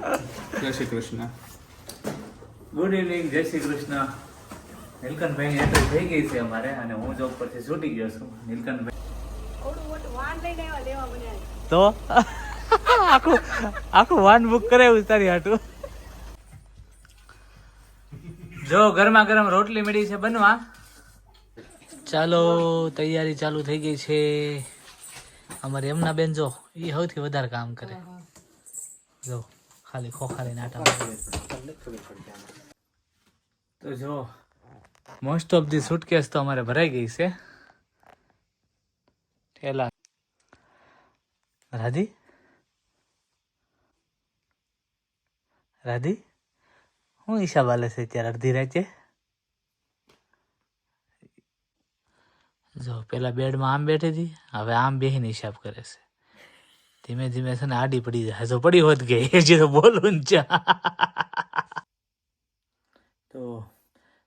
જય Shri Krishna. Good evening જય Shri Krishna. નીલકંઠભાઈ entry થઈ ગઈ છે અમારે અને હું જોબ પરથી છૂટી ગયો છું. નીલકંઠભાઈ. થોડું મોટું વાન લઈને આવ્યા લેવા મને. તો? આખું આખું વાન બુક કરાવ્યું તારી હાટું. જો ગરમા ગરમ રોટલી મળી છે બનવા. ચાલો તૈયારી ચાલુ થઈ ગઈ છે. અમારે એમના બેન જો એ સૌથી વધારે કામ કરે. જો. ખાલી ખોખારી મારે. તો જો મોસ્ટ ઓફ ધી સુટકેસ તો અમારે ભરાઈ ગઈ છે. ઠેલા. રાધી? રાધી? હું ઈશા બાલે છે ત્યારે અડધી રાતે? જો, પેલા બેડમાં આમ બેઠી હતી, હવે આમ બેહીને હિસાબ કરે છે. ધીમે ધીમે છે ને આડી પડી જાય. તો પડી હોત ગઈ હજી તો બોલું ને તો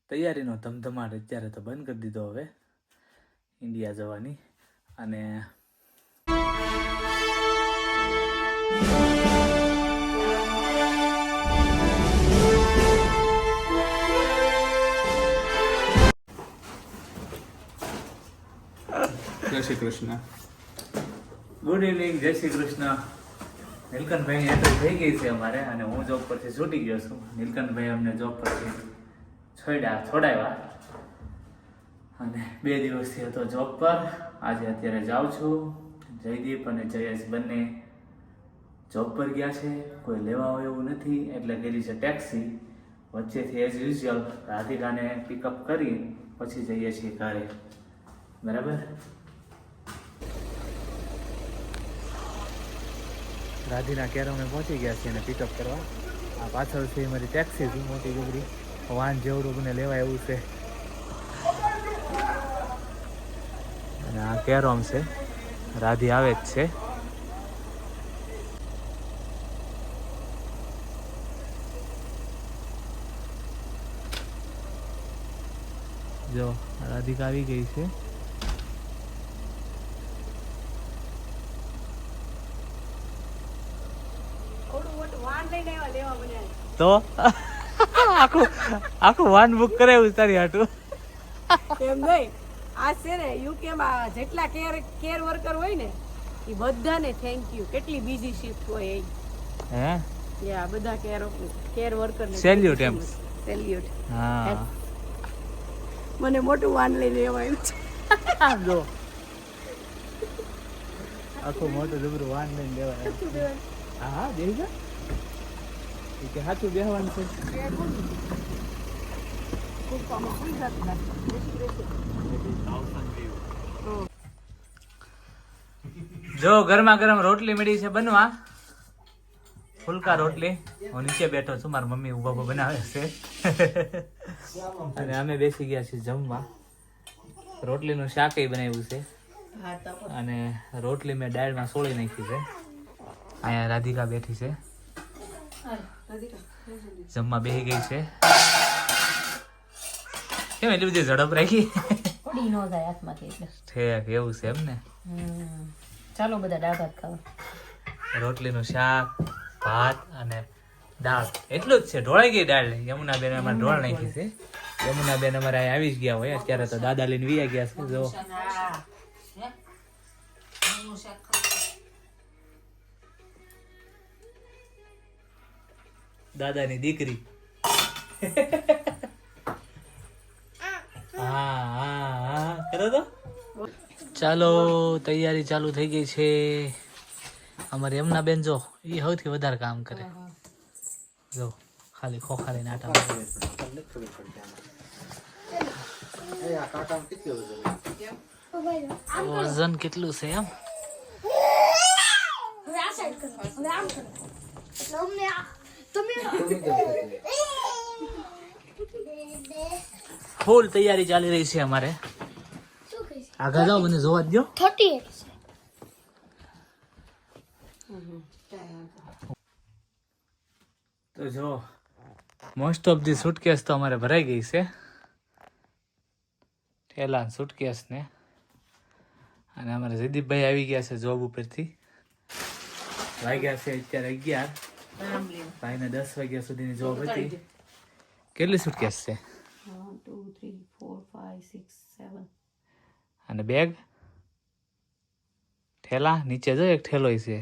તૈયારીનો ધમધમાટ અત્યારે તો બંધ કરી દીધો હવે ઇન્ડિયા જવાની. અને જય શ્રી કૃષ્ણ. ગુડ ઇવનિંગ જય શ્રી કૃષ્ણ. નીલકંઠભાઈ એન્ટ્રી થઈ ગઈ છે અમારે અને હું જોબ પરથી છૂટી ગયો છું. નીલકંઠભાઈ અમને જોબ પરથી છોડ્યા છોડાવ્યા. અને બે દિવસથી હતો જોબ પર. આજે અત્યારે જાઉં છું. જયદીપ અને જયેશ બંને જોબ પર ગયા છે. કોઈ લેવા હોય એવું નથી. એટલે ગયેલી છે ટેક્સી વચ્ચેથી એઝ યુઝ્યુઅલ રાધિકાને પિકઅપ કરી, પછી જઈએ છીએ ઘરે. બરાબર? રાધીના કેરમે પહોંચી ગયા છીએ અને પિકઅપ કરવા. આ પાછળ છે મારી ટેક્સી છે, મોટી ગોબરી વાન જેવડું મને લેવા એવું છે. અને આ કેરોમ છે. રાધી આવે જ છે. જો, રાધિકા આવી ગઈ છે થોડું મોટું વાન લઈને આવ્યા લેવા મને તો? આખું આખું વાન બુક કરાવ્યું તારી હાટું. એમ નહીં. આ છે ને યુકેમાં જેટલા કેર કેર વર્કર હોય ને એ બધાને થેન્ક યુ કેટલી બીજી શિફ્ટ હોય એ. હે? યા બધા કેર કેર વર્કર ને Salute એમ. સેલ્યુટ હા. મને મોટું વાન લઈને એવાયું છે. જો. આખું મોટું જબરું વાન લઈને દેવાય હા દેવી કે સાચું બેહવાનું છે? જો ગરમા ગરમ રોટલી મળી છે બનવા. ફુલકા રોટલી. હું નીચે બેઠો છું, મારા મમ્મી ઊભા બનાવે છે. અને અમે બેસી ગયા છીએ જમવા. રોટલીનું શાક બનાવ્યું છે. અને રોટલી મેં દાળમાં સોળી નાખી છે. અહીંયા રાધિકા બેઠી છે. જમવા બેસી ગઈ છે. કેમ એટલી બધી ઝડપ રાખી? પડી ન જાય હાથમાંથી એટલે. ઠેક એવું છે એમ ને? ચાલો બધા દાળ ભાત ખાવા. રોટલીનું શાક ભાત અને દાળ. એટલું જ છે ઢોળાઈ ગઈ દાળ. યમુના બેન અમારે ઢોળ નાખી છે. યમુના બેન અમારે આવી જ ગયા હોય. અત્યારે તો દાદા લઈને વી ગયા છે જો. દાદાની દીકરી. હા હા હા. કરો તો. ચાલો તૈયારી ચાલુ થઈ ગઈ છે. અમારી એમના બેન જો એ સૌથી વધારે કામ કરે. જો ખાલી ખોખાલી નાટા. વજન કેટલું છે એમ? ફૂલ તૈયારી ચાલી રહી છે અમારે. આગળ જાઓ મને જોવા જ દો થર્ટી તો જો મોસ્ટ ઓફ ધી સુટકેસ તો અમારે ભરાઈ ગઈ છે. ઠેલા સુટકેસ ને. અને અમારા જયદીપભાઈ આવી ગયા છે જોબ ઉપરથી. વાગ્યા છે અત્યારે અગિયાર. ભાઈને દસ વાગ્યા સુધીની જોબ હતી. કેટલી સુટકેસ છે અને બેગ ઠેલા? નીચે જો એક ઠેલો છે.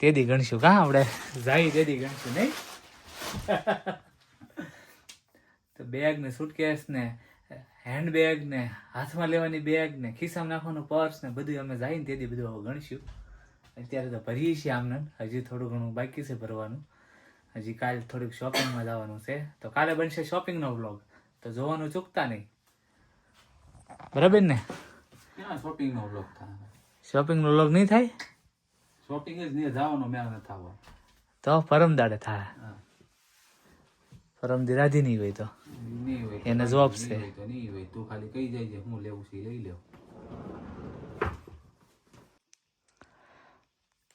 તેદી ગણશું કા આપણે? જાય તેદી ગણશું નહીં? તો બેગ ને સુટકેસ ને હેન્ડબેગ ને હાથમાં લેવાની બેગ ને ખિસ્સામાં નાખવાનું પર્સ ને બધું અમે જઈને તેદી બધું ગણશું. અત્યારે તો ભરીએ છીએ આમને હજી થોડું ઘણું બાકી છે ભરવાનું. હજી કાલે થોડીક શોપિંગમાં જવાનું છે. તો કાલે બનશે શોપિંગનો વ્લોગ તો જોવાનું ચૂકતા નહીં. બરાબર ને? શોપિંગનો બ્લોગ થાય? શોપિંગનો વ્લોગ નહીં થાય? શોપિંગ જ નહીં જવાનો મેં ન થવો તો પરમ દાડે થાય. પરમ દિરાધી નહીં હોય તો. નહીં હોય એને જવાબ છે. તો નહીં હોય તું. ખાલી કહી જાય છે હું લેવું છે લઈ લેવું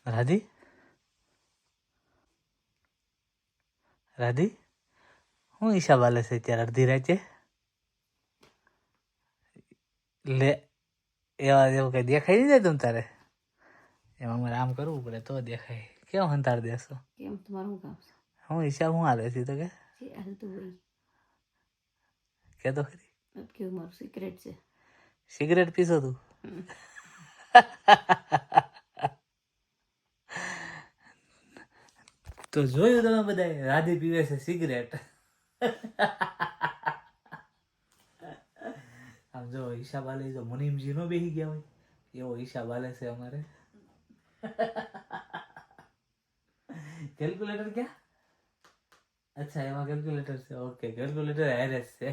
રાધી? રાધી? હું ઈશા બાલે છે અત્યારે અડધી રાતે. લે એવા એવું કંઈ દેખાય નહીં જાય તું તારે? એમાં મારે આમ કરવું પડે તો દેખાય. કેમ હંતાર દેશો? કેમ? તમારું કામ છે? હું ઈશા હું હાલે છે તો કે? કે તો ખરી. કેવું મારું સિક્રેટ છે? સિગરેટ પીસો તું? તો જોયું તમે બધા રાધે પીવે છે સિગરેટ આમ જો હિસાબ આલે, જો મુનિમજી નો બેસી ગયા હોય. એવો હિસાબ આલે છે અમારે. કેલ્ક્યુલેટર ક્યાં? અચ્છા, એમાં કેલ્ક્યુલેટર છે. ઓકે કેલ્ક્યુલેટર હારે જ છે.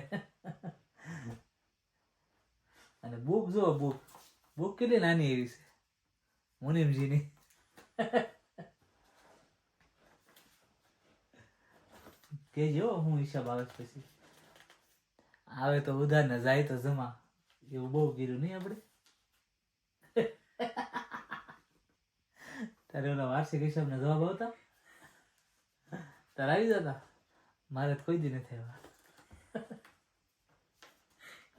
અને બુક જો બુક બુક કેટલી નાની એવી છે? મુનિમજીની. કેજો હું હિસાબ આવે પછી. આવે તો ઉધાર ને જાય તો જમા. એવું બહુ કર્યું નહીં આપણે? તારે ઓલા વાર્ષિક હિસાબ ના જવાબ આવતા? તારે આવી જતા? મારે તો કોઈ દી નથી આવ્યા.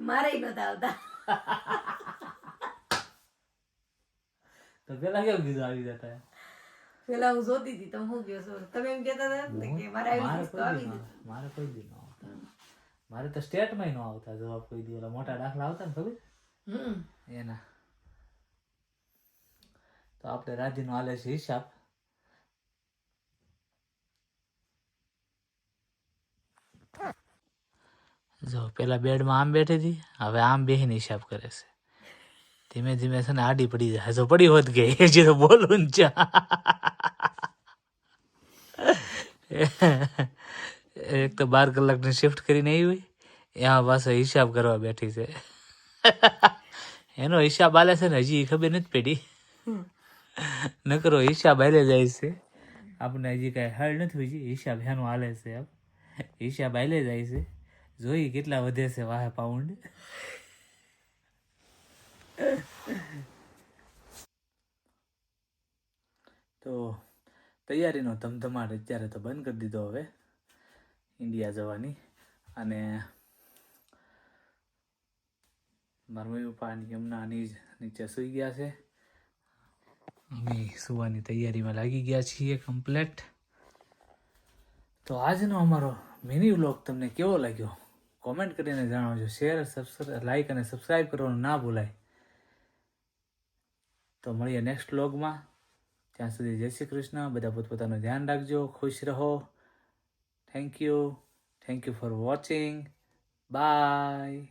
મારે નતા આવતા. તો પેલા કેમ કીધું આવી જતા? પેલા હું જોતી હતી તમે શું કહો? છો તમે એમ કહેતા હતા કે મારે આવી તો આવી મારે કોઈ દી ન આવતા. મારે તો સ્ટેટમાં ન આવતા જવાબ કોઈ દી. ઓલા મોટા દાખલા આવતા ને ખબર? હમ. એના. તો આપણે રાજીનો હાલે છે હિસાબ. જો પેલા બેડમાં આમ બેઠી હતી હવે આમ બેહીને હિસાબ કરે છે. ધીમે ધીમે છે ને આડી પડી જાય. જો પડી હોત ગઈ હજી તો બોલું ને ચા. એક તો બાર કલાકની શિફ્ટ કરીને આવી. હોય એમાં પાછો હિસાબ કરવા બેઠી છે. એનો હિસાબ આલે છે ને હજી ખબર નથી પડી. નકરો હિસાબ હાલે જાય છે. આપણે હજી કાંઈ હળ નથી હજી હિસાબ એનો હાલે છે હિસાબ હાલે જાય છે. જોઈ કેટલા વધે છે વાહે પાઉન્ડ તો તૈયારીનો ધમધમાટ અત્યારે તો બંધ કરી દીધો હવે ઇન્ડિયા જવાની. અને મારા મમ્મી પપ્પા યમુના નીચ નીચે સૂઈ ગયા છે. અમે સુવાની તૈયારીમાં લાગી ગયા છીએ કમ્પ્લેટ તો આજનો અમારો મિની વ્લોગ તમને કેવો લાગ્યો? કોમેન્ટ કરીને જણાવજો. શેર સબસ્ક્રાઈબ લાઈક અને સબસ્ક્રાઈબ કરવાનું ના ભૂલાય. તો મળીએ નેક્સ્ટ વ્લોગમાં ત્યાં સુધી જય શ્રી કૃષ્ણ. બધા પોતપોતાનું ધ્યાન રાખજો. ખુશ રહો. Thank you thank you for watching bye